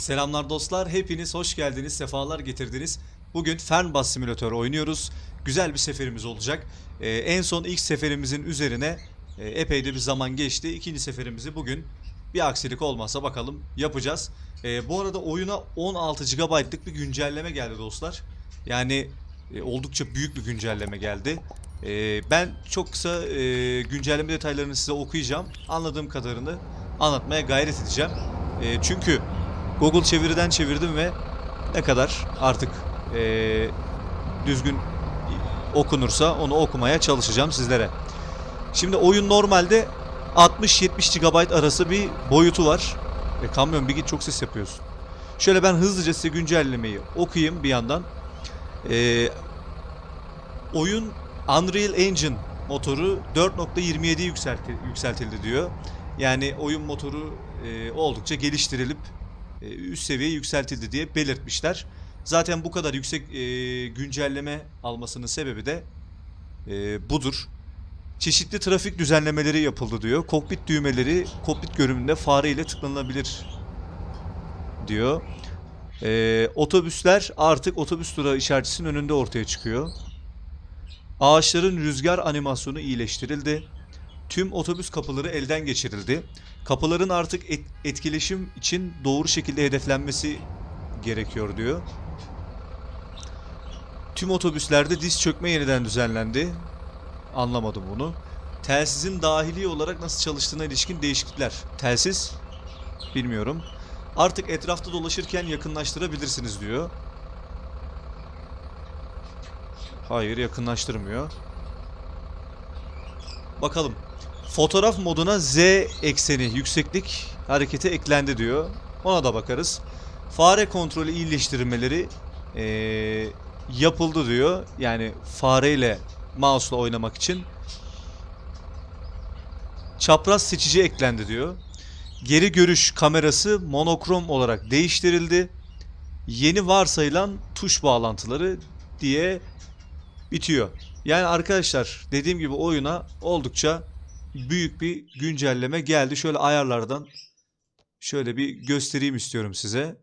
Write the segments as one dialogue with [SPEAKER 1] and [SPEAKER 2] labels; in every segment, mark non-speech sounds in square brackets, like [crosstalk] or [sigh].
[SPEAKER 1] Selamlar dostlar, hepiniz hoş geldiniz, sefalar getirdiniz. Bugün Fernbus Simülatör oynuyoruz. Güzel bir seferimiz olacak. Ee, en son ilk seferimizin üzerine e, epey de bir zaman geçti. İkinci seferimizi bugün bir aksilik olmazsa bakalım yapacağız. Ee, bu arada oyuna 16 GB'lık bir güncelleme geldi dostlar. Yani e, oldukça büyük bir güncelleme geldi. Ee, ben çok kısa e, güncelleme detaylarını size okuyacağım. Anladığım kadarını anlatmaya gayret edeceğim. E, çünkü Google çeviriden çevirdim ve ne kadar artık eee, düzgün okunursa onu okumaya çalışacağım sizlere. Şimdi oyun normalde 60-70 GB arası bir boyutu var. E, kamyon bir git çok ses yapıyorsun. Şöyle ben hızlıca size güncellemeyi okuyayım bir yandan. Eee, oyun Unreal Engine motoru 4.27 yükselti, yükseltildi diyor. Yani oyun motoru e, oldukça geliştirilip e, üst seviyeye yükseltildi diye belirtmişler. Zaten bu kadar yüksek e, güncelleme almasının sebebi de e, budur. Çeşitli trafik düzenlemeleri yapıldı diyor. Kokpit düğmeleri kokpit görünümünde fare ile tıklanılabilir diyor. E, otobüsler artık otobüs durağı işaretisinin önünde ortaya çıkıyor. Ağaçların rüzgar animasyonu iyileştirildi. Tüm otobüs kapıları elden geçirildi. Kapıların artık et- etkileşim için doğru şekilde hedeflenmesi gerekiyor diyor. Tüm otobüslerde diz çökme yeniden düzenlendi. Anlamadım bunu. Telsizin dahili olarak nasıl çalıştığına ilişkin değişiklikler. Telsiz? Bilmiyorum. Artık etrafta dolaşırken yakınlaştırabilirsiniz diyor. Hayır yakınlaştırmıyor. Bakalım. Fotoğraf moduna Z ekseni yükseklik hareketi eklendi diyor. Ona da bakarız. Fare kontrolü iyileştirmeleri eee, yapıldı diyor. Yani fareyle mouse'la oynamak için. Çapraz seçici eklendi diyor. Geri görüş kamerası monokrom olarak değiştirildi. Yeni varsayılan tuş bağlantıları diye bitiyor. Yani arkadaşlar dediğim gibi oyuna oldukça büyük bir güncelleme geldi. Şöyle ayarlardan şöyle bir göstereyim istiyorum size.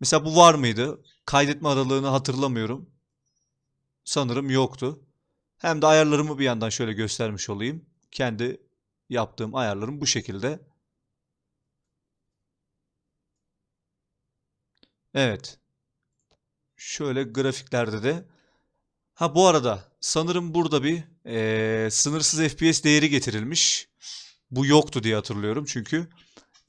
[SPEAKER 1] Mesela bu var mıydı? Kaydetme aralığını hatırlamıyorum. Sanırım yoktu. Hem de ayarlarımı bir yandan şöyle göstermiş olayım. Kendi yaptığım ayarlarım bu şekilde. Evet. Şöyle grafiklerde de Ha bu arada sanırım burada bir eee, sınırsız FPS değeri getirilmiş. Bu yoktu diye hatırlıyorum çünkü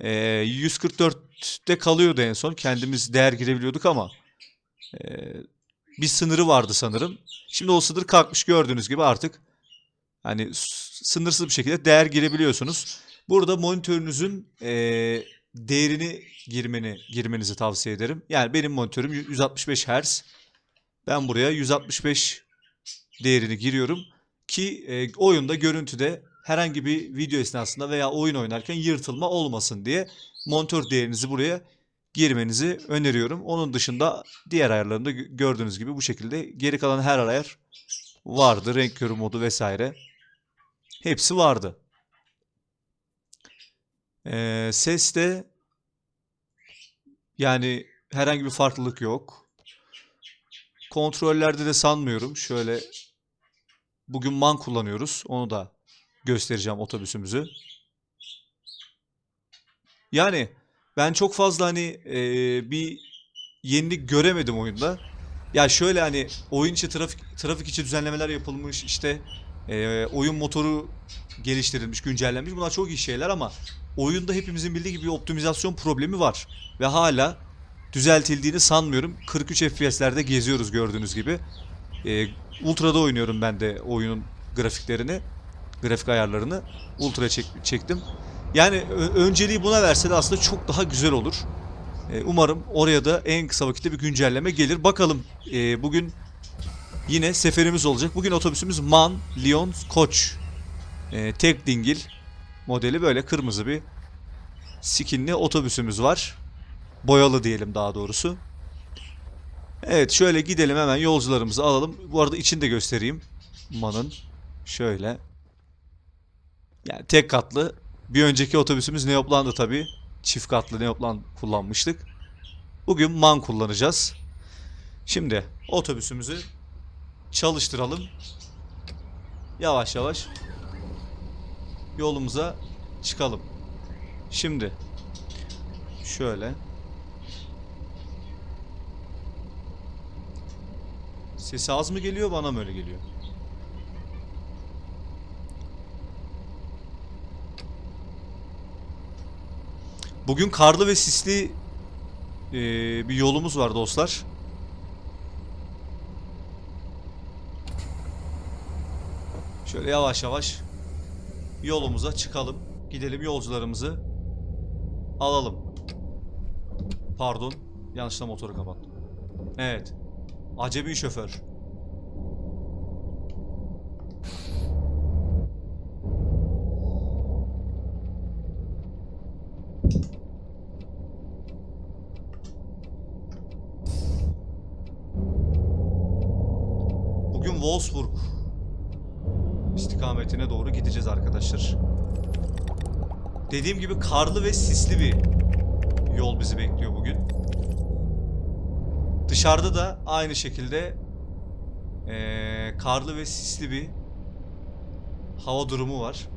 [SPEAKER 1] eee 144'te kalıyordu en son. Kendimiz değer girebiliyorduk ama eee, bir sınırı vardı sanırım. Şimdi o sınır kalkmış gördüğünüz gibi artık hani sınırsız bir şekilde değer girebiliyorsunuz. Burada monitörünüzün eee, değerini girmeni girmenizi tavsiye ederim. Yani benim monitörüm 165 Hz. Ben buraya 165 değerini giriyorum ki e, oyunda görüntüde herhangi bir video esnasında veya oyun oynarken yırtılma olmasın diye monitör değerinizi buraya girmenizi öneriyorum. Onun dışında diğer ayarlarında gö- gördüğünüz gibi bu şekilde geri kalan her ayar vardı. Renk körü modu vesaire. Hepsi vardı. Ee, seste yani herhangi bir farklılık yok. Kontrollerde de sanmıyorum. Şöyle bugün man kullanıyoruz. Onu da göstereceğim otobüsümüzü. Yani ben çok fazla hani e, bir yenilik göremedim oyunda. Ya şöyle hani oyun içi trafik trafik içi düzenlemeler yapılmış işte e, oyun motoru geliştirilmiş, güncellenmiş. Bunlar çok iyi şeyler ama oyunda hepimizin bildiği gibi optimizasyon problemi var ve hala düzeltildiğini sanmıyorum. 43 FPS'lerde geziyoruz gördüğünüz gibi. Ee, Ultra'da oynuyorum ben de oyunun grafiklerini, grafik ayarlarını. Ultra çek- çektim. Yani önceliği buna verse de aslında çok daha güzel olur. Ee, umarım oraya da en kısa vakitte bir güncelleme gelir. Bakalım ee, bugün yine seferimiz olacak. Bugün otobüsümüz MAN, Lyon, Koç. Ee, tek dingil modeli böyle kırmızı bir skinli otobüsümüz var. Boyalı diyelim daha doğrusu. Evet şöyle gidelim hemen yolcularımızı alalım. Bu arada içini de göstereyim. MAN'ın. Şöyle. Yani tek katlı. Bir önceki otobüsümüz Neoplan'dı tabii. çift katlı neoplan kullanmıştık. Bugün MAN kullanacağız. Şimdi otobüsümüzü çalıştıralım. Yavaş yavaş yolumuza çıkalım. Şimdi şöyle Sesi az mı geliyor bana mı öyle geliyor? Bugün karlı ve sisli eee, bir yolumuz var dostlar. Şöyle yavaş yavaş yolumuza çıkalım. Gidelim yolcularımızı alalım. Pardon, yanlışlıkla motoru kapattım. Evet. Acemi şoför. Bugün Wolfsburg istikametine doğru gideceğiz arkadaşlar. Dediğim gibi karlı ve sisli bir yol bizi bekliyor bugün. Dışarıda da aynı şekilde eee, karlı ve sisli bir hava durumu var.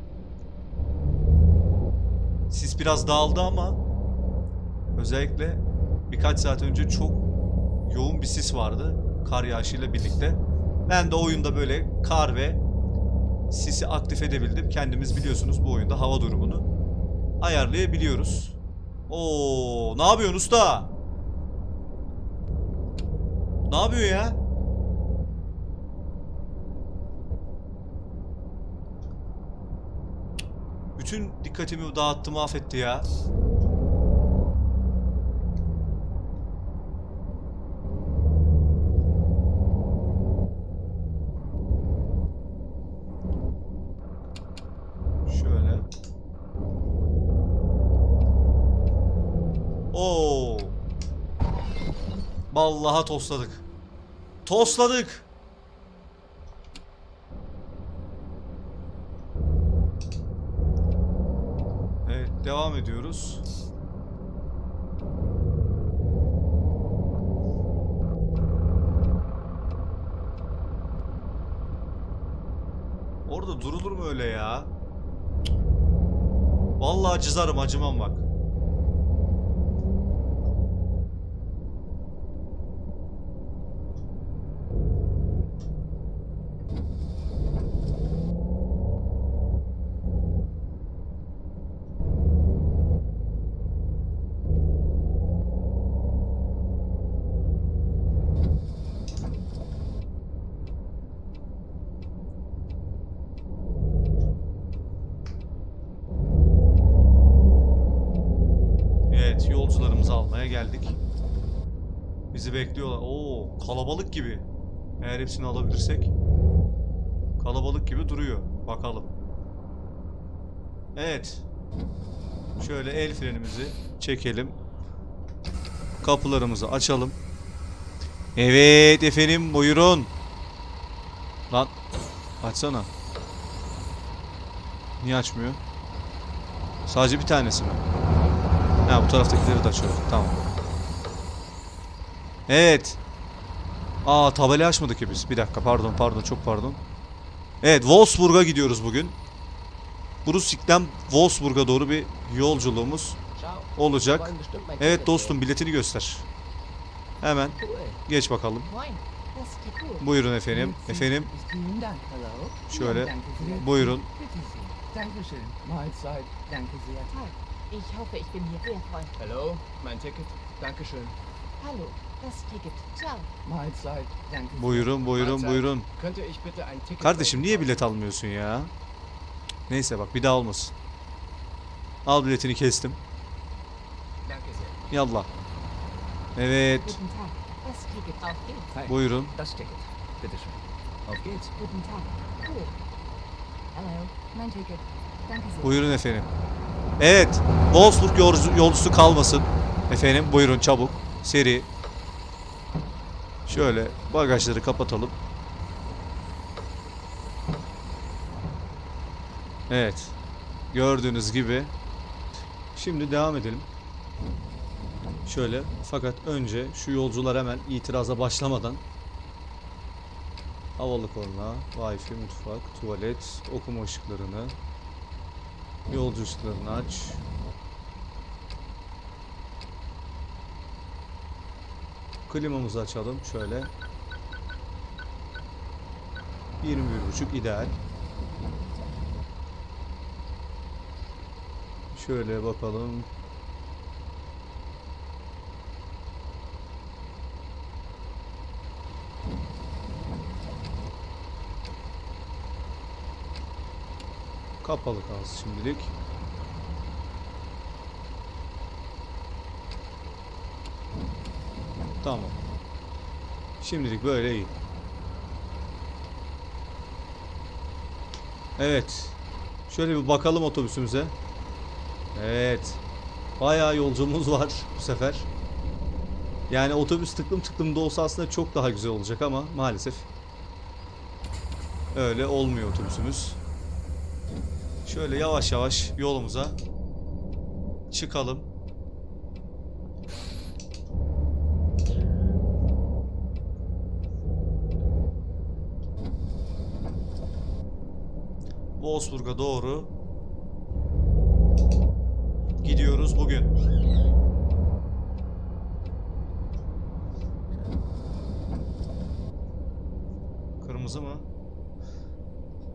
[SPEAKER 1] Sis biraz dağıldı ama özellikle birkaç saat önce çok yoğun bir sis vardı kar yağışıyla birlikte. Ben de oyunda böyle kar ve sisi aktif edebildim. Kendimiz biliyorsunuz bu oyunda hava durumunu ayarlayabiliyoruz. Oo, ne yapıyorsun usta? Ne yapıyor ya? Bütün dikkatimi dağıttı mahvetti ya. Şöyle. Oo. Vallahi tosladık. Tosladık. Evet, devam ediyoruz. Orada durulur mu öyle ya? Vallahi cızarım acımam bak. Evet, yolcularımızı almaya geldik. Bizi bekliyorlar. Oo, kalabalık gibi. Eğer hepsini alabilirsek. Kalabalık gibi duruyor. Bakalım. Evet. Şöyle el frenimizi çekelim. Kapılarımızı açalım. Evet efendim buyurun. Lan açsana. Niye açmıyor? Sadece bir tanesi mi? Ha bu taraftakileri de açıyor. Tamam. Evet. Aa tabela açmadık ya biz. Bir dakika pardon pardon çok pardon. Evet Wolfsburg'a gidiyoruz bugün. Brunswick'ten Wolfsburg'a doğru bir yolculuğumuz olacak. Evet dostum biletini göster. Hemen geç bakalım. Buyurun efendim. Efendim. Şöyle, buyurun.
[SPEAKER 2] Ich hoffe, ich bin hier sehr freundlich.
[SPEAKER 3] Hallo, mein Ticket. Dankeschön.
[SPEAKER 2] Hallo, das Ticket. Ciao.
[SPEAKER 3] Mahlzeit. Danke sehr.
[SPEAKER 1] buyurun buyurun
[SPEAKER 3] Mahlzeit.
[SPEAKER 1] buyurun.
[SPEAKER 3] Könnte ich bitte ein Ticket
[SPEAKER 1] Kardeşim niye bilet almıyorsun ya? Neyse bak bir daha olmasın. Al biletini kestim.
[SPEAKER 3] Danke sehr.
[SPEAKER 1] Yallah. Evet.
[SPEAKER 2] Guten Tag. Das Ticket. Auf geht's.
[SPEAKER 3] Hi.
[SPEAKER 1] Buyurun.
[SPEAKER 3] Das Ticket. Bitteschön. Auf geht's.
[SPEAKER 2] Guten Tag. Cool. Hello, mein Ticket. Danke sehr.
[SPEAKER 1] Buyurun efendim. Evet. Wolfsburg yolcu, yolcusu kalmasın. Efendim buyurun çabuk. Seri. Şöyle bagajları kapatalım. Evet. Gördüğünüz gibi. Şimdi devam edelim. Şöyle fakat önce şu yolcular hemen itiraza başlamadan havalı korna, wifi, mutfak, tuvalet, okuma ışıklarını, yolcu ışıklarını aç. Klimamızı açalım şöyle. 21.5 ideal. Şöyle bakalım. Kapalı kalsın şimdilik. Tamam. Şimdilik böyle iyi. Evet. Şöyle bir bakalım otobüsümüze. Evet. Bayağı yolcumuz var bu sefer. Yani otobüs tıklım tıklım da olsa aslında çok daha güzel olacak ama maalesef öyle olmuyor otobüsümüz. Şöyle yavaş yavaş yolumuza çıkalım. Wolfsburg'a doğru gidiyoruz bugün. Kırmızı mı?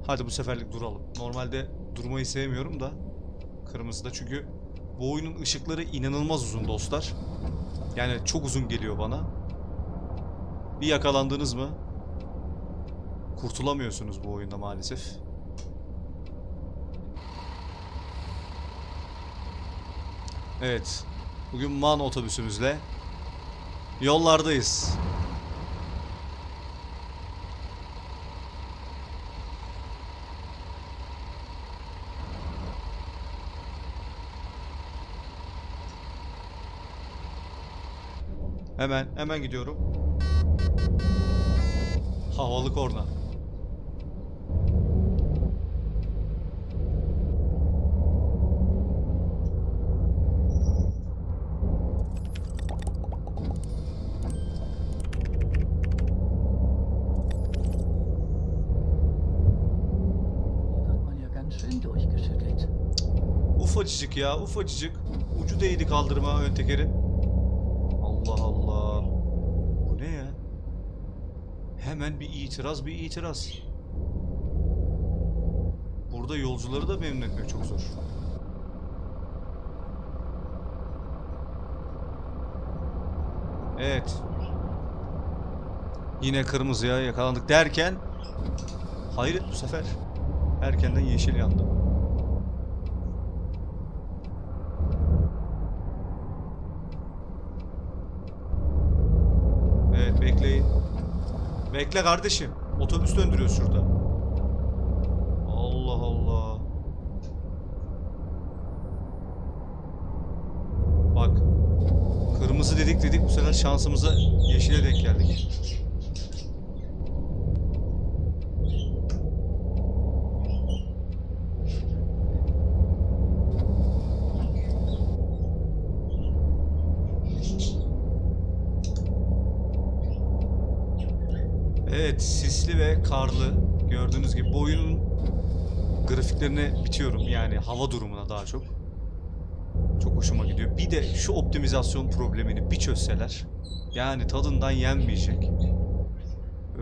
[SPEAKER 1] Hadi bu seferlik duralım. Normalde durmayı sevmiyorum da kırmızıda çünkü bu oyunun ışıkları inanılmaz uzun dostlar. Yani çok uzun geliyor bana. Bir yakalandınız mı kurtulamıyorsunuz bu oyunda maalesef. Evet. Bugün MAN otobüsümüzle yollardayız. Hemen, hemen gidiyorum. Havalı korna.
[SPEAKER 3] Hier wird man ja ganz schön durchgeschüttelt.
[SPEAKER 1] Ufacıcık ya, ufacıcık. Ucu değdi kaldırma ön tekerin. Allah Allah. Bu ne ya? Hemen bir itiraz, bir itiraz. Burada yolcuları da memnun etmek çok zor. Evet. Yine kırmızıya yakalandık derken hayret bu sefer erkenden yeşil yandı. Evet bekleyin. Bekle kardeşim. Otobüs döndürüyoruz şurada. Allah Allah. Bak. Kırmızı dedik dedik bu sefer şansımıza yeşile denk geldik. Evet, sisli ve karlı. Gördüğünüz gibi bu oyunun grafiklerine bitiyorum. Yani hava durumuna daha çok. Çok hoşuma gidiyor. Bir de şu optimizasyon problemini bir çözseler. Yani tadından yenmeyecek.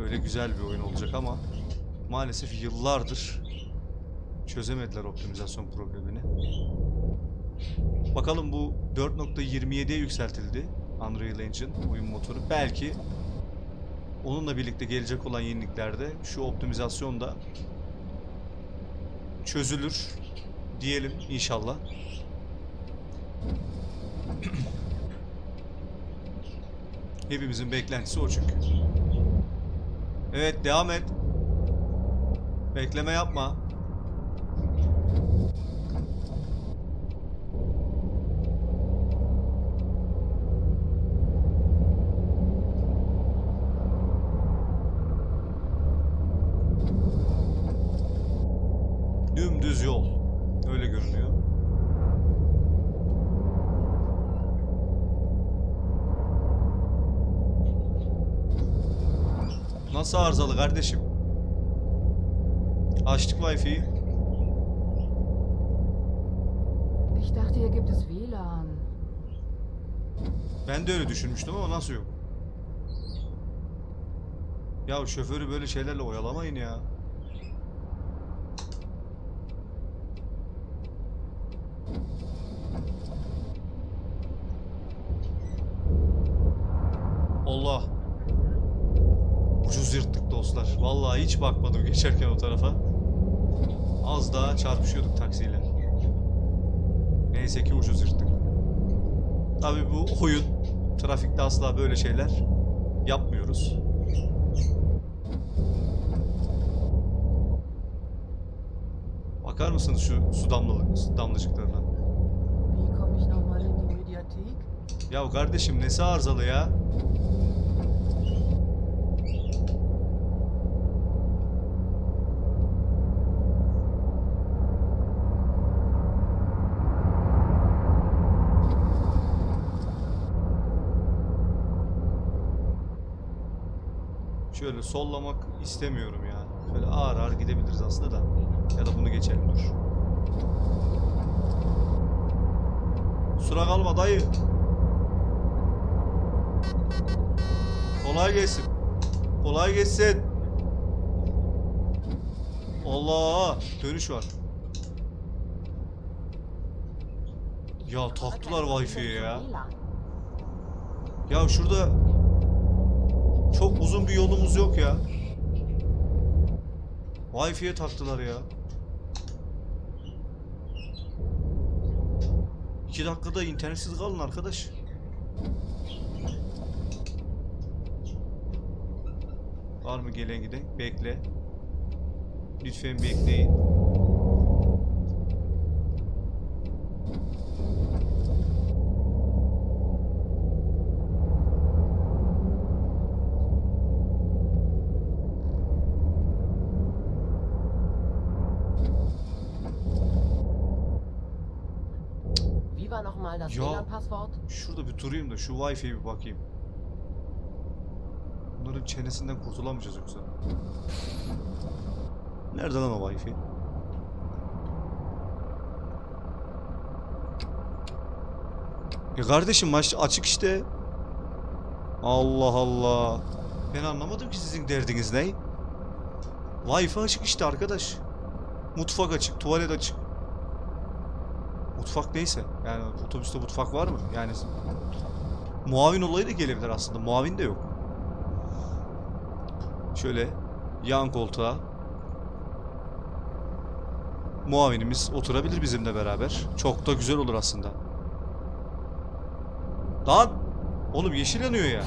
[SPEAKER 1] Öyle güzel bir oyun olacak ama maalesef yıllardır çözemediler optimizasyon problemini. Bakalım bu 4.27'ye yükseltildi Unreal Engine oyun motoru. Belki Onunla birlikte gelecek olan yeniliklerde şu optimizasyon da çözülür diyelim inşallah. [clears throat] Hepimizin beklentisi o çünkü. Evet devam et. Bekleme yapma. Dümdüz yol. Öyle görünüyor. Nasıl arızalı kardeşim? Açtık Wi-Fi'yi.
[SPEAKER 2] Ich dachte, hier gibt es WLAN.
[SPEAKER 1] Ben de öyle düşünmüştüm ama nasıl yok? Ya şoförü böyle şeylerle oyalamayın ya. Allah. Ucuz yırttık dostlar. Vallahi hiç bakmadım [laughs] geçerken o tarafa. Az daha çarpışıyorduk taksiyle. Neyse ki ucuz yırttık. Tabii bu oyun trafikte asla böyle şeyler yapmıyoruz. Bakar mısınız şu su damlalı, su damlacıklarına? Ya kardeşim nesi arızalı ya? Şöyle sollamak istemiyorum yani. Şöyle ağır ağır gidebiliriz aslında da. Ya da bunu geçelim dur. Sıra kalma dayı. Kolay gelsin. Kolay gelsin. Allah dönüş var. Ya taktılar Wi-Fi'ye ya. Ya şurada çok uzun bir yolumuz yok ya. Wi-Fi'ye taktılar ya. İki dakikada internetsiz kalın arkadaş. Var mı gelen giden? Bekle. Lütfen bekleyin.
[SPEAKER 3] Wie war nochmal das
[SPEAKER 1] Ja.
[SPEAKER 3] WLAN-Passwort?
[SPEAKER 1] Şurada bir durayım da şu Wi-Fi'ye bir bakayım. Bunların çenesinden kurtulamayacağız yoksa. Nerede lan o Wi-Fi? Ya kardeşim maç açık işte. Allah Allah. Ben anlamadım ki sizin derdiniz ne? Wi-Fi açık işte arkadaş. Mutfak açık, tuvalet açık. Mutfak neyse. Yani otobüste mutfak var mı? Yani muavin olayı da gelebilir aslında. Muavin de yok. Şöyle yan koltuğa muavinimiz oturabilir bizimle beraber. Çok da güzel olur aslında. Lan! Oğlum yeşil yanıyor ya.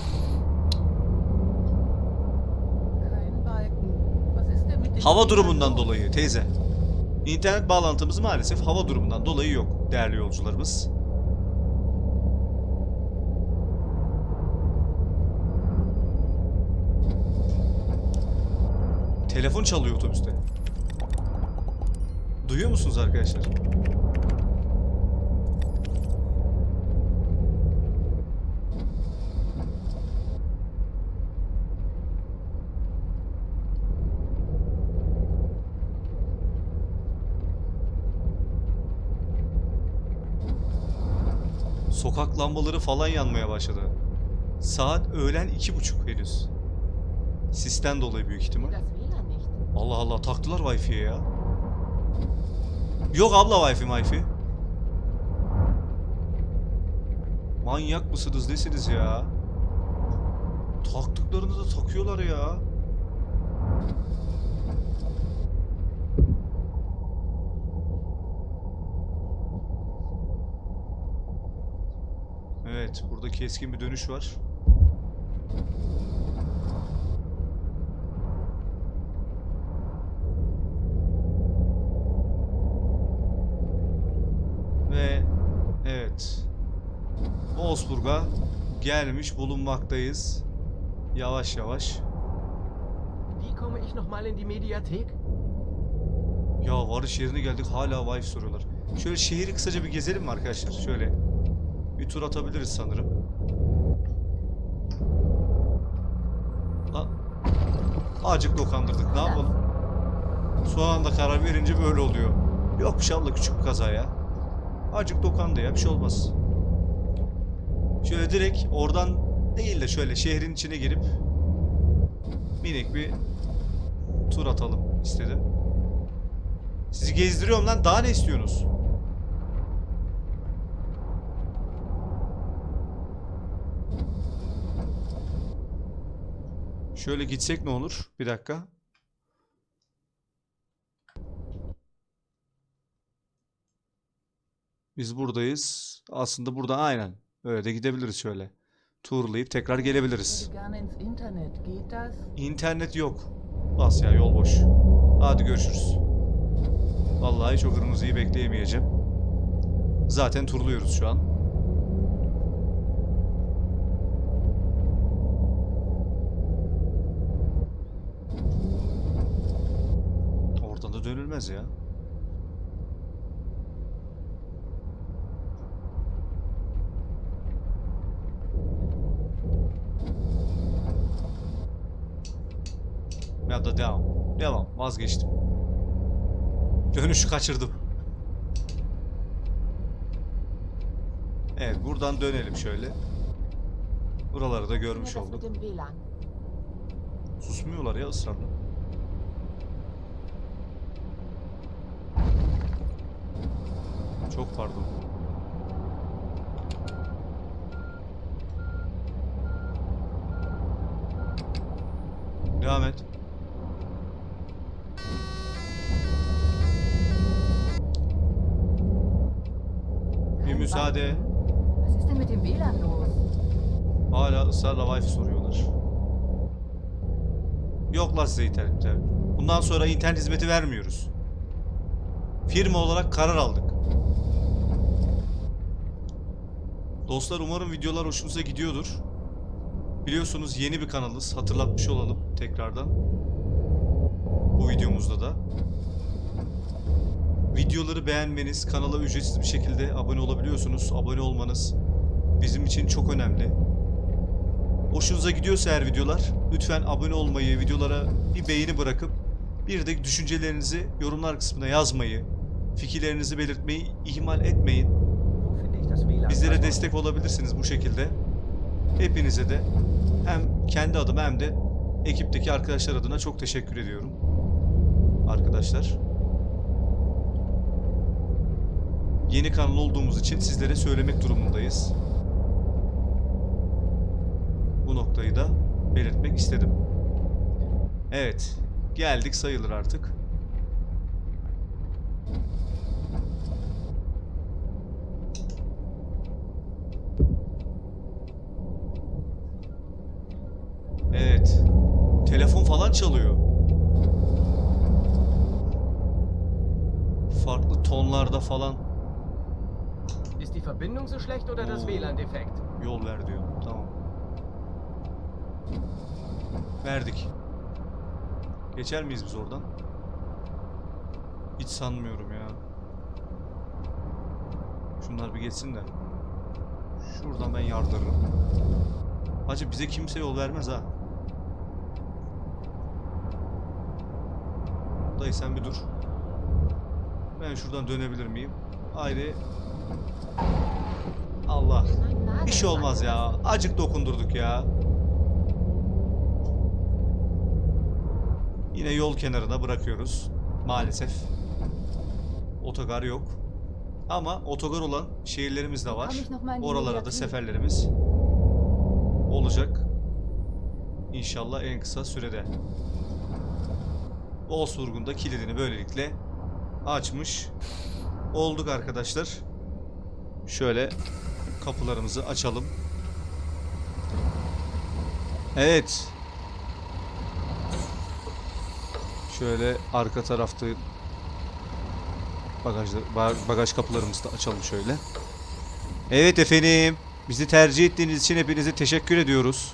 [SPEAKER 1] Hava durumundan dolayı teyze. İnternet bağlantımız maalesef hava durumundan dolayı yok değerli yolcularımız. Telefon çalıyor otobüste. Duyuyor musunuz arkadaşlar? Sokak lambaları falan yanmaya başladı. Saat öğlen iki buçuk henüz. Sisten dolayı büyük ihtimal. Allah Allah taktılar Wi-Fi'ye ya. Yok abla Wi-Fi Wi-Fi. Manyak mısınız nesiniz ya? Taktıklarını da takıyorlar ya. Evet, burada keskin bir dönüş var. Ve evet. Wolfsburg'a gelmiş bulunmaktayız. Yavaş yavaş.
[SPEAKER 3] Wie komme ich nochmal in die Mediathek?
[SPEAKER 1] Ya varış yerine geldik hala Wi-Fi soruyorlar. Şöyle şehri kısaca bir gezelim mi arkadaşlar? Şöyle. Bir tur atabiliriz sanırım. Lan. Acık dokandırdık. Ne yapalım? Son anda karar verince böyle oluyor. Yok inşallah küçük bir kaza ya. Acık dokandı ya bir şey olmaz. Şöyle direkt oradan değil de şöyle şehrin içine girip minik bir tur atalım istedim. Sizi gezdiriyorum lan daha ne istiyorsunuz? Şöyle gitsek ne olur? Bir dakika. Biz buradayız. Aslında burada aynen. Öyle de gidebiliriz şöyle. Turlayıp tekrar gelebiliriz.
[SPEAKER 3] İnternet
[SPEAKER 1] yok. Bas ya yol boş. Hadi görüşürüz. Vallahi çok kırmızıyı bekleyemeyeceğim. Zaten turluyoruz şu an. Dönülmez ya. Ya da devam. Devam. Vazgeçtim. Dönüşü kaçırdım. Evet buradan dönelim şöyle. Buraları da görmüş olduk. Susmuyorlar ya ısrarla. Çok pardon. Devam et. Bir müsaade.
[SPEAKER 2] Was ist denn mit dem WLAN los?
[SPEAKER 1] Hala ısrarla Wi-Fi soruyorlar. Yok lan size internet. Bundan sonra internet hizmeti vermiyoruz. Firma olarak karar aldık. Dostlar umarım videolar hoşunuza gidiyordur. Biliyorsunuz yeni bir kanalız. Hatırlatmış olalım tekrardan. Bu videomuzda da. Videoları beğenmeniz, kanala ücretsiz bir şekilde abone olabiliyorsunuz. Abone olmanız bizim için çok önemli. Hoşunuza gidiyorsa eğer videolar lütfen abone olmayı, videolara bir beğeni bırakıp bir de düşüncelerinizi yorumlar kısmına yazmayı, fikirlerinizi belirtmeyi ihmal etmeyin.
[SPEAKER 3] Wo finde ich das WLAN?
[SPEAKER 1] Bizlere destek olabilirsiniz bu şekilde. Hepinize de hem kendi adıma hem de ekipteki arkadaşlar adına çok teşekkür ediyorum. Arkadaşlar. Yeni kanal olduğumuz için sizlere söylemek durumundayız. Bu noktayı da belirtmek istedim. Evet, geldik sayılır artık. Evet. Telefon falan çalıyor. Farklı tonlarda falan
[SPEAKER 4] Ist die Verbindung so schlecht oder das. WLAN defekt?
[SPEAKER 1] yol ver diyor. Tamam. Verdik. Geçer miyiz biz oradan? Hiç sanmıyorum ya. Şunlar bir geçsin de. Şuradan ben yardırırım. Hacı bize kimse yol vermez ha. Sen bir dur. Ben şuradan dönebilir miyim? Haydi. Allah. Bir olmaz ya. Acık dokundurduk ya. Yine yol kenarına bırakıyoruz. Maalesef. Otogar yok. Ama otogar olan şehirlerimiz de var. Oralara da seferlerimiz olacak. İnşallah en kısa sürede. Wolfsburg'un da kilidini böylelikle açmış olduk arkadaşlar. Şöyle kapılarımızı açalım. Evet. Şöyle arka tarafta bagajlı, ba- bagaj kapılarımızı da açalım şöyle. Evet efendim. Bizi tercih ettiğiniz için hepinize teşekkür ediyoruz.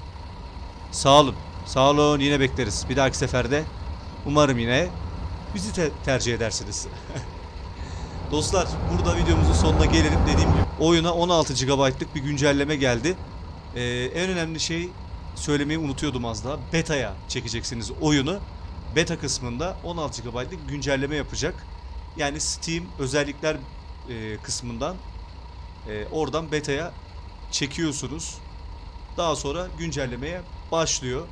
[SPEAKER 1] Sağ olun. Sağ olun. Yine bekleriz. Bir dahaki seferde umarım yine bizi te- tercih edersiniz. [laughs] Dostlar burada videomuzun sonuna gelelim dediğim gibi. Oyuna 16 GB'lık bir güncelleme geldi. Ee, en önemli şey söylemeyi unutuyordum az daha. Beta'ya çekeceksiniz oyunu. Beta kısmında 16 GB'lık güncelleme yapacak. Yani Steam özellikler e, kısmından e, oradan beta'ya çekiyorsunuz. Daha sonra güncellemeye başlıyor.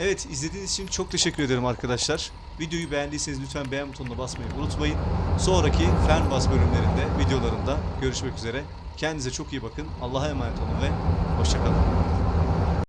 [SPEAKER 1] Evet izlediğiniz için çok teşekkür ederim arkadaşlar. Videoyu beğendiyseniz lütfen beğen butonuna basmayı unutmayın. Sonraki Fernbus bölümlerinde, videolarında görüşmek üzere. Kendinize çok iyi bakın. Allah'a emanet olun ve hoşçakalın.